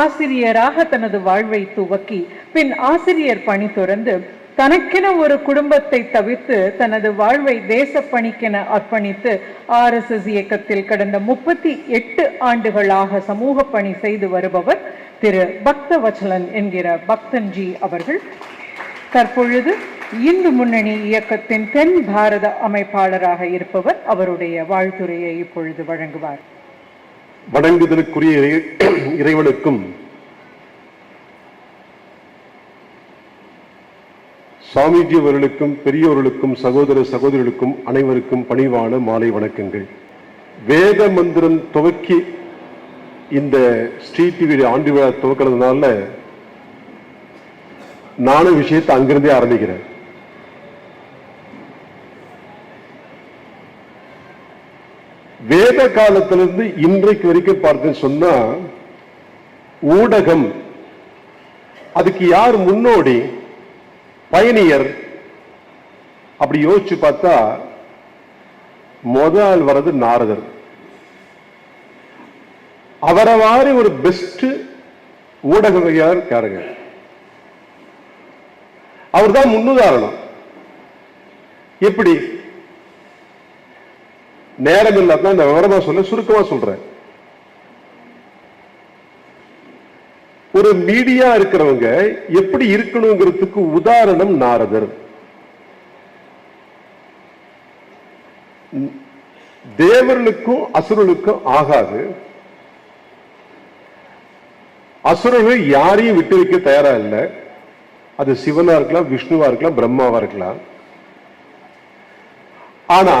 ஆசிரியராக தனது வாழ்வை துவக்கி பின் ஆசிரியர் பணி தொடர்ந்து தனக்கென ஒரு குடும்பத்தை தவிர்த்து தனது வாழ்வை தேசப்பணிக்கென அர்ப்பணித்து ஆர்எஸ்எஸ் இயக்கத்தில் கடந்த முப்பத்தி எட்டு ஆண்டுகளாக சமூக பணி செய்து வருபவர் திரு பக்தவச்சலன் என்கிற பக்தன்ஜி அவர்கள். தற்பொழுது இந்து முன்னணி இயக்கத்தின் தென் பாரத அமைப்பாளராக இருப்பவர் அவருடைய வாழ்த்துரையை இப்பொழுது வழங்குவார். வணங்குதலுக்குரிய இறை- இறைவனுக்கும் சாமிஜி அவர்களுக்கும் பெரியோர்களுக்கும் சகோதர சகோதரிகளுக்கும் அனைவருக்கும் பணிவான மாலை வணக்கங்கள். வேத மந்திரம் துவக்கி இந்த ஸ்ரீ டிவி ஆண்டு விழா துவக்கிறதுனால நானும் விஷயத்தை அங்கிருந்தே ஆரம்பிக்கிறேன். வேத காலத்திலிருந்து இன்றைக்கு வரைக்கும் பார்த்தேன்னு சொன்னா ஊடகம் அதுக்கு யார் முன்னோடி பயணியர் அப்படி யோசிச்சு பார்த்தா முதல் வர்றது நாரதர். மாதிரி ஒரு பெஸ்ட் ஊடகவியார் யாருங்க அவர்தான் முன்னுதாரணம். எப்படி? நேரம் இல்லாதான் இந்த விவரமா சொல்ல சுருக்கமா சொல்றேன். ஒரு மீடியா இருக்கிறவங்க எப்படி இருக்கணுங்கிறதுக்கு உதாரணம் நாரதர். தேவர்களுக்கும் அசுரர்களுக்கும் ஆகாது. அசுரர்கள் யாரையும் விட்டு வைக்க தயாரா இல்லை. அது சிவனா இருக்கலாம் விஷ்ணுவா இருக்கலாம் பிரம்மாவா இருக்கலாம். ஆனா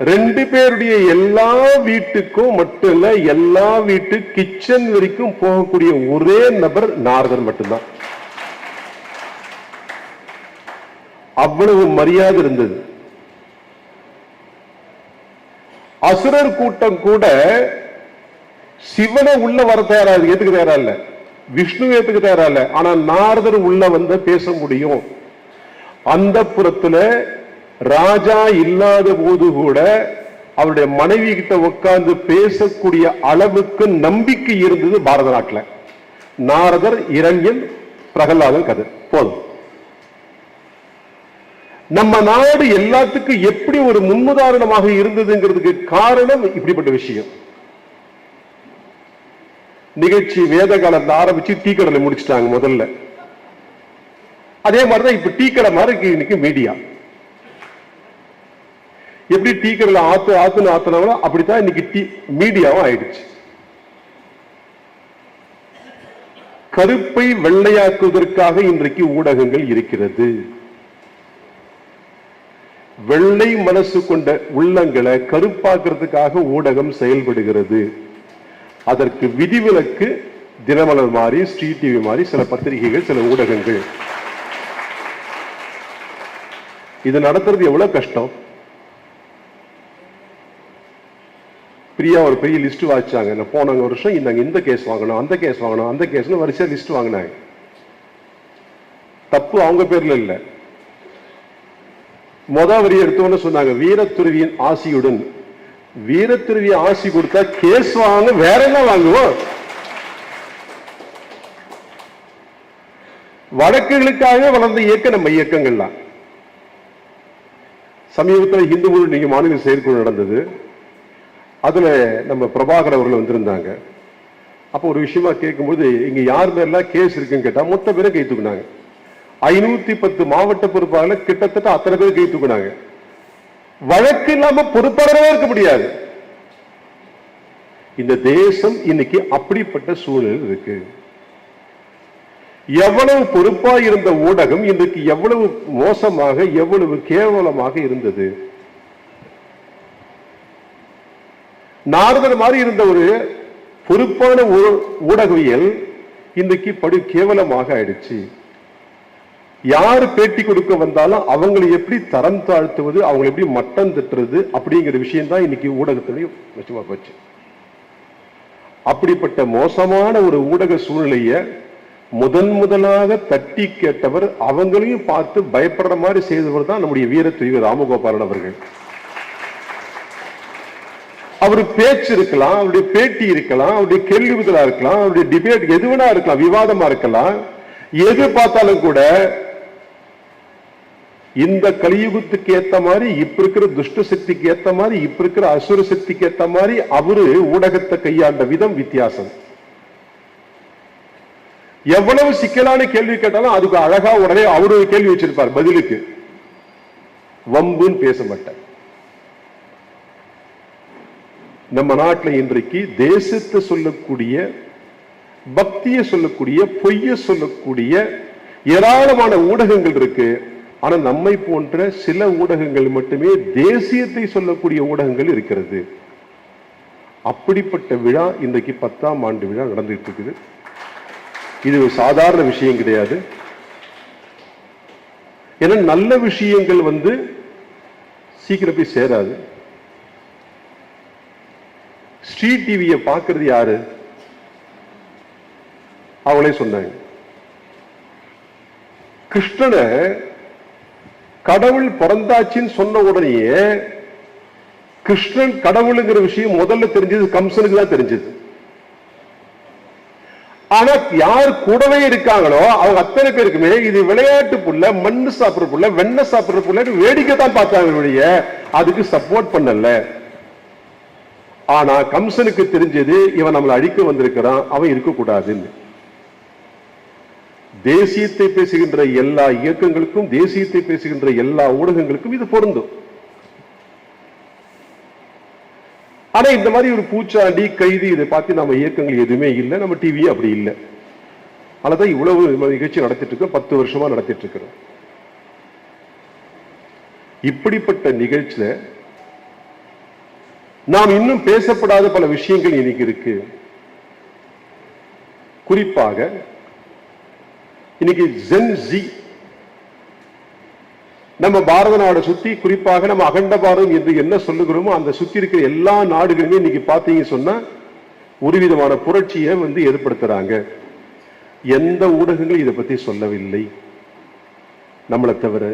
ரெண்டு பேருடைய எல்லா வீட்டுக்கும் மட்டும் இல்ல எல்லா வீட்டு கிச்சன் வரைக்கும் போகக்கூடிய ஒரே நபர் நாரதர் மட்டும்தான். அவ்வளவு மரியாதை இருந்தது. அசுரர் கூட்டம் கூட சிவனை உள்ள வர தயாரா ஏத்துக்கு ஏத்துக்க தயாரா இல்ல. விஷ்ணு ஏத்துக்க தயாரா இல்ல. ஆனா நாரதர் உள்ள வந்த பேச முடியும். அந்த புறத்துல ராஜா இல்லாத போது கூட அவருடைய மனைவி கிட்ட உட்கார்ந்து பேசக்கூடிய அளவுக்கு நம்பிக்கை இருந்தது பாரத நாட்டுல. நாரதர் இரண்யன் பிரகலாதன் கதை போதும். நம்ம நாடு எல்லாத்துக்கும் எப்படி ஒரு முன்னுதாரணமாக இருந்ததுங்கிறதுக்கு காரணம் இப்படிப்பட்ட விஷயம். நிகழ்ச்சி வேத காலத்தை ஆரம்பிச்சு டீ முடிச்சிட்டாங்க முதல்ல. அதே மாதிரிதான் இப்ப டீ கடை மாதிரி இன்னைக்கு மீடியா எப்படி டீ ஆத்து ஆத்துன்னு ஆத்துனாங்களோ அப்படித்தான் இன்னைக்கு டீ மீடியாவும் ஆயிடுச்சு. கருப்பை வெள்ளையாக்குவதற்காக இன்றைக்கு ஊடகங்கள் இருக்கிறது. வெள்ளை மனசு கொண்ட உள்ளங்களை கருப்பாக்குறதுக்காக ஊடகம் செயல்படுகிறது. அதற்கு விதிவிலக்கு தினமலர் மாதிரி ஸ்ரீ டிவி மாதிரி சில பத்திரிகைகள் சில ஊடகங்கள். இது நடத்துறது எவ்வளவு கஷ்டம்? ஃப்ரீயாக ஒரு பெரிய லிஸ்ட் வாச்சாங்க நான் போன வருஷம் இந்த இந்த கேஸ் வாங்கணும் அந்த கேஸ் வாங்கணும் அந்த கேஸ்னு வரிசையாக லிஸ்ட் வாங்கினாங்க. தப்பு அவங்க பேர்ல இல்ல. மொத வரி எடுத்தோன்னு சொன்னாங்க வீரத்துருவியின் ஆசியுடன். வீரத்துருவி ஆசி கொடுத்தா கேஸ் வாங்க வேற என்ன வாங்குவோம்? வழக்குகளுக்காக வளர்ந்த இயக்க நம்ம இயக்கங்கள்லாம். சமீபத்தில் இந்து முழு நீங்க மாநில செயற்குழு நடந்தது. அதுல நம்ம பிரபாகர் அவர்கள் வந்திருந்தாங்க. அப்போ ஒரு விஷயமா கேட்கும்போது இங்க யார் மேலாம் கேஸ் இருக்குன்னு கேட்டா மொத்த பேரும் கை தூக்குனாங்க. ஐநூத்தி பத்து மாவட்ட பொறுப்பாளர் கிட்டத்தட்ட அத்தனை பேர் கை தூக்குனாங்க. வழக்கு இல்லாம பொறுப்பாளராக இருக்க முடியாது. இந்த தேசம் இன்னைக்கு அப்படிப்பட்ட சூழல் இருக்கு. எவ்வளவு பொறுப்பா இருந்த ஊடகம் இன்றைக்கு எவ்வளவு மோசமாக எவ்வளவு கேவலமாக இருந்தது? நாரதர் மாதிரி இருந்த ஒரு பொறுப்பான ஊ- ஊடகவியல் இன்றைக்கு படு கேவலமாக ஆயிடுச்சு. யார் பேட்டி கொடுக்க வந்தாலும் அவங்களை எப்படி தரம் தாழ்த்துவது அவங்களை எப்படி மட்டம் திட்டுறது அப்படிங்கிற விஷயம் தான் இன்னைக்கு ஊடகத்துடைய விஷயமா போச்சு. அப்படிப்பட்ட மோசமான ஒரு ஊடக சூழ்நிலையை முதன் முதலாக தட்டி கேட்டவர் அவங்களையும் பார்த்து பயப்படுற மாதிரி செய்தவர் தான் நம்முடைய வீர துய்வு ராமகோபாலன் அவர்கள். அவர் பேச்சு இருக்கலாம் அவருடைய பேட்டி இருக்கலாம் அவருடைய கேள்வி பதிலா இருக்கலாம் அவருடைய டிபேட் எது வேணா இருக்கலாம் விவாதமா இருக்கலாம். எது பார்த்தாலும் கூட இந்த கலியுகத்துக்கு ஏத்த மாதிரி இப்ப இருக்கிற துஷ்ட சக்திக்கு ஏத்த மாதிரி இப்ப இருக்கிற அசுர சக்திக்கு ஏத்த மாதிரி அவரு ஊடகத்தை கையாண்ட விதம் வித்தியாசம். எவ்வளவு சிக்கலான கேள்வி கேட்டாலும் அதுக்கு அழகா உடனே அவரு கேள்வி வச்சிருப்பார் பதிலுக்கு. வம்புன்னு பேச மாட்டார். நம்ம நாட்டில் இன்றைக்கு தேசத்தை சொல்லக்கூடிய பக்தியை சொல்லக்கூடிய பொய்ய சொல்லக்கூடிய ஏராளமான ஊடகங்கள் இருக்கு. ஆனா நம்மை போன்ற சில ஊடகங்கள் மட்டுமே தேசியத்தை சொல்லக்கூடிய ஊடகங்கள் இருக்கிறது. அப்படிப்பட்ட விழா இன்றைக்கு பத்தாம் ஆண்டு விழா நடந்துட்டு இருக்குது. இது ஒரு சாதாரண விஷயம் கிடையாது. ஏன்னா நல்ல விஷயங்கள் வந்து சீக்கிரம் போய் சேராது. ஸ்ட்ரீட் டிவியை பார்க்கறது யாரு? அவளே சொன்னாங்க. கிருஷ்ணனை கடவுள் பிறந்தாச்சின்னு சொன்ன உடனேயே கிருஷ்ணன் கடவுளுங்கிற விஷயம் முதல்ல தெரிஞ்சது கம்சனுக்கு தான் தெரிஞ்சது. ஆனா யார் கூடவே இருக்காங்களோ அவங்க அத்தனை பேருக்குமே இது விளையாட்டு புள்ள மண்ணு சாப்பிடுற புள்ள வெண்ணெய் சாப்பிடுற புள்ள வேடிக்கை தான் பார்த்தாங்க அதுக்கு சப்போர்ட் பண்ணல. ஆனா கம்சனுக்கு தெரிஞ்சது இவன் நம்மளை அழிக்க வந்திருக்கிறான் அவன் இருக்கக்கூடாதுன்னு. தேசியத்தை பேசுகின்ற எல்லா இயக்கங்களுக்கும் தேசியத்தை பேசுகின்ற எல்லா ஊடகங்களுக்கும் இது பொருந்தும். ஆனா இந்த மாதிரி ஒரு பூச்சாண்டி கைது இதை பார்த்து நம்ம இயக்கங்கள் எதுவுமே இல்லை நம்ம டிவி அப்படி இல்லை. அதனாலதான் இவ்வளவு நிகழ்ச்சி நடத்திட்டு இருக்கோம் பத்து வருஷமா நடத்திட்டு இருக்கிறோம் இப்படிப்பட்ட நிகழ்ச்சியில நாம் இன்னும் பேசப்படாத பல விஷயங்கள் இன்னைக்கு இருக்கு. குறிப்பாக இன்னைக்கு ஜென் ஜி நம்ம பாரத நாடை சுத்தி குறிப்பாக நம்ம அகண்ட பாரதம் என்று என்ன சொல்லுகிறோமோ அந்த சுத்தி இருக்கிற எல்லா நாடுகளுமே இன்னைக்கு பார்த்தீங்க சொன்னா ஒரு விதமான புரட்சியை வந்து ஏற்படுத்துறாங்க. எந்த ஊடகங்களும் இதை பத்தி சொல்லவில்லை. நம்மளை தவிர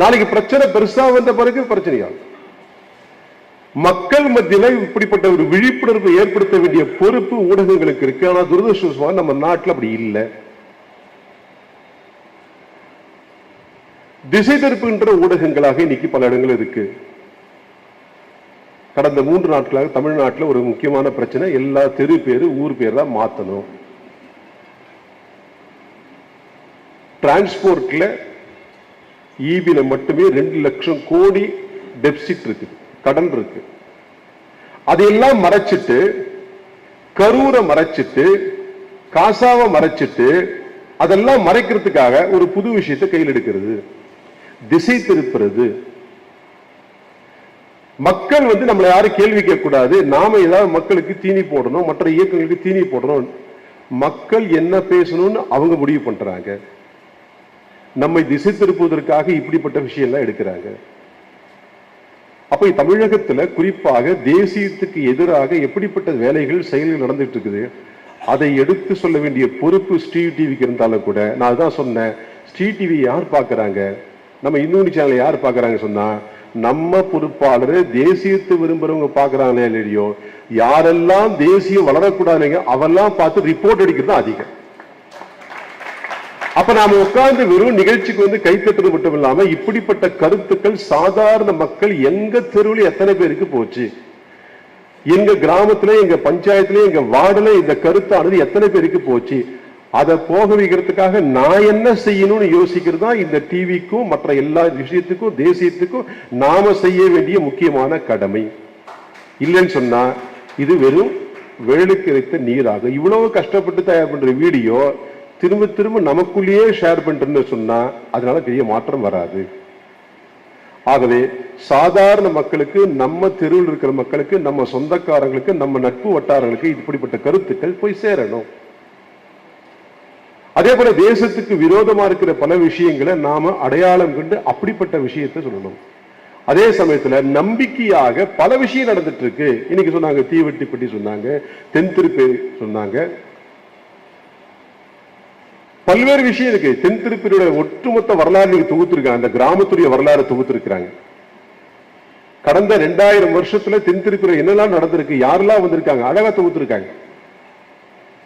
நாளைக்கு பிரச்சனை பெருசா வந்த பிறகு பிரச்சனையா? மக்கள் மத்தியில இப்படிப்பட்ட ஒரு விழிப்புணர்வு ஏற்படுத்த வேண்டிய பொறுப்பு ஊடகங்களுக்கு இருக்கு. ஆனா துரதிருஷ்டவசமா நம்ம நாட்டில் அப்படி இல்லை. திசை திருப்புகின்ற ஊடகங்களாக இன்னைக்கு பல இடங்கள் இருக்கு. கடந்த மூன்று நாட்களாக தமிழ்நாட்டில் ஒரு முக்கியமான பிரச்சனை எல்லா தெரு பேரு ஊர் பேர் தான் மாத்தணும். டிரான்ஸ்போர்ட்ல ஈபியில் மட்டுமே ரெண்டு லட்சம் கோடி டெபிசிட் இருக்கு கடன் இருக்கு. அதையெல்லாம் மறைச்சிட்டு கரூரை மறைச்சிட்டு காசாவை மறைச்சிட்டு அதெல்லாம் மறைக்கிறதுக்காக ஒரு புது விஷயத்தை கையில் எடுக்கிறது. திசை திருப்புறது. மக்கள் வந்து நம்மளை யாரும் கேள்வி கேட்கக்கூடாது. நாம ஏதாவது மக்களுக்கு தீனி போடணும் மற்ற இயக்கங்களுக்கு தீனி போடணும். மக்கள் என்ன பேசணும்னு அவங்க முடிவு பண்றாங்க. நம்மை திசை திருப்புவதற்காக இப்படிப்பட்ட விஷயம்லாம் எடுக்கிறாங்க. அப்ப தமிழகத்துல குறிப்பாக தேசியத்துக்கு எதிராக எப்படிப்பட்ட வேலைகள் செயல்கள் நடந்துட்டு இருக்குது அதை எடுத்து சொல்ல வேண்டிய பொறுப்பு ஸ்ரீ டிவிக்கு இருந்தாலும் கூட நான் அதான் சொன்னேன் ஸ்ரீ டிவி யார் பார்க்கறாங்க? நம்ம இன்னொன்று சேனல் யார் பார்க்கறாங்க சொன்னா நம்ம பொறுப்பாளர் தேசியத்தை விரும்புறவங்க பார்க்கறாங்களே இல்லையோ யாரெல்லாம் தேசியம் வளரக்கூடாதுங்க அவெல்லாம் பார்த்து ரிப்போர்ட் அடிக்கிறது தான் அதிகம். அப்ப நாம உட்கார்ந்து வெறும் நிகழ்ச்சிக்கு வந்து கைத்தட்டுறது மட்டும் இல்லாம இப்படிப்பட்ட கருத்துக்கள் சாதாரண மக்கள் எங்க தெருவில் எத்தனை பேருக்கு போச்சு? எங்க கிராமத்துல எங்க பஞ்சாயத்துல எங்க வார்டுல இந்த கருத்தானது எத்தனை பேருக்கு போச்சு? அதை போக வைக்கிறதுக்காக நான் என்ன செய்யணும்னு யோசிக்கிறது தான் இந்த டிவிக்கும் மற்ற எல்லா விஷயத்துக்கும் தேசியத்துக்கும் நாம செய்ய வேண்டிய முக்கியமான கடமை. இல்லைன்னு சொன்னா இது வெறும் வேலுக்கு வைத்த நீராக. இவ்வளவு கஷ்டப்பட்டு தயார் பண்ற வீடியோ திரும்ப திரும்ப நமக்குள்ளேயே ஷேர் பண்றேன்னு சொன்னா அதனால பெரிய மாற்றம் வராது. ஆகவே சாதாரண மக்களுக்கு நம்ம தெருவில் இருக்கிற மக்களுக்கு நம்ம சொந்தக்காரங்களுக்கு நம்ம நட்பு வட்டாரங்களுக்கு இப்படிப்பட்ட கருத்துக்கள் போய் சேரணும். அதே போல தேசத்துக்கு விரோதமா இருக்கிற பல விஷயங்களை நாம அடையாளம் கண்டு அப்படிப்பட்ட விஷயத்தை சொல்லணும். அதே சமயத்துல நம்பிக்கையாக பல விஷயம் நடந்துட்டு இருக்கு. இன்னைக்கு சொன்னாங்க தீவெட்டி பற்றி சொன்னாங்க தென் திருப்பி சொன்னாங்க. பல்வேறு விஷயம் இருக்கு. தென்திருப்பதியுடைய ஒட்டுமொத்த வரலாறு நீங்க தொகுத்திருக்காங்க. அந்த கிராமத்துடைய வரலாறு தொகுத்திருக்கிறாங்க. கடந்த ரெண்டாயிரம் வருஷத்துல தென் என்னெல்லாம் நடந்திருக்கு யாரெல்லாம் வந்திருக்காங்க அழகா தொகுத்திருக்காங்க.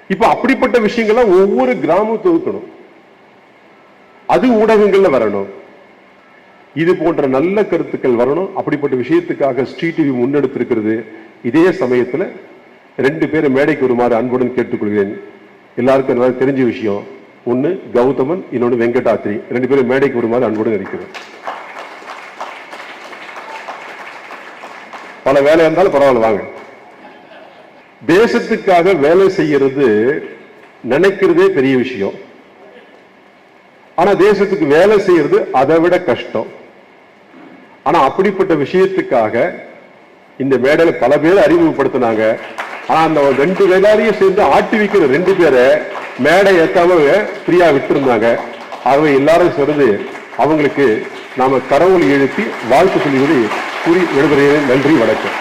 இப்ப அப்படிப்பட்ட விஷயங்கள்லாம் ஒவ்வொரு கிராமம் தொகுக்கணும். அது ஊடகங்கள்ல வரணும். இது போன்ற நல்ல கருத்துக்கள் வரணும். அப்படிப்பட்ட விஷயத்துக்காக ஸ்ரீ டிவி முன்னெடுத்திருக்கிறது. இதே சமயத்துல ரெண்டு பேரும் மேடைக்கு வருமாறு அன்புடன் கேட்டுக்கொள்கிறேன். எல்லாருக்கும் நல்லா தெரிஞ்ச விஷயம். ஒன்று கௌதமன் இன்னொன்று வெங்கடாத்ரி ரெண்டு பேரும் மேடைக்கு வருமாறு அன்புடன் இருக்கிறேன் பல வேலை இருந்தாலும் பரவாயில்ல வாங்க. தேசத்துக்காக வேலை செய்யறது நினைக்கிறதே பெரிய விஷயம். ஆனா தேசத்துக்கு வேலை செய்யறது அதை விட கஷ்டம். ஆனா அப்படிப்பட்ட விஷயத்துக்காக இந்த மேடையில பல பேர் அறிமுகப்படுத்தினாங்க. ஆனா அந்த ரெண்டு எல்லாரையும் சேர்ந்து ஆட்டி வைக்கிற ரெண்டு பேரை மேடை ஏற்காம ஃப்ரீயா விட்டுருந்தாங்க. ஆகவே எல்லாரும் சேர்ந்து அவங்களுக்கு நாம கடவுள் எழுப்பி வாழ்த்து சொல்லுவதை கூறி விடுகிறேன் நன்றி வணக்கம்.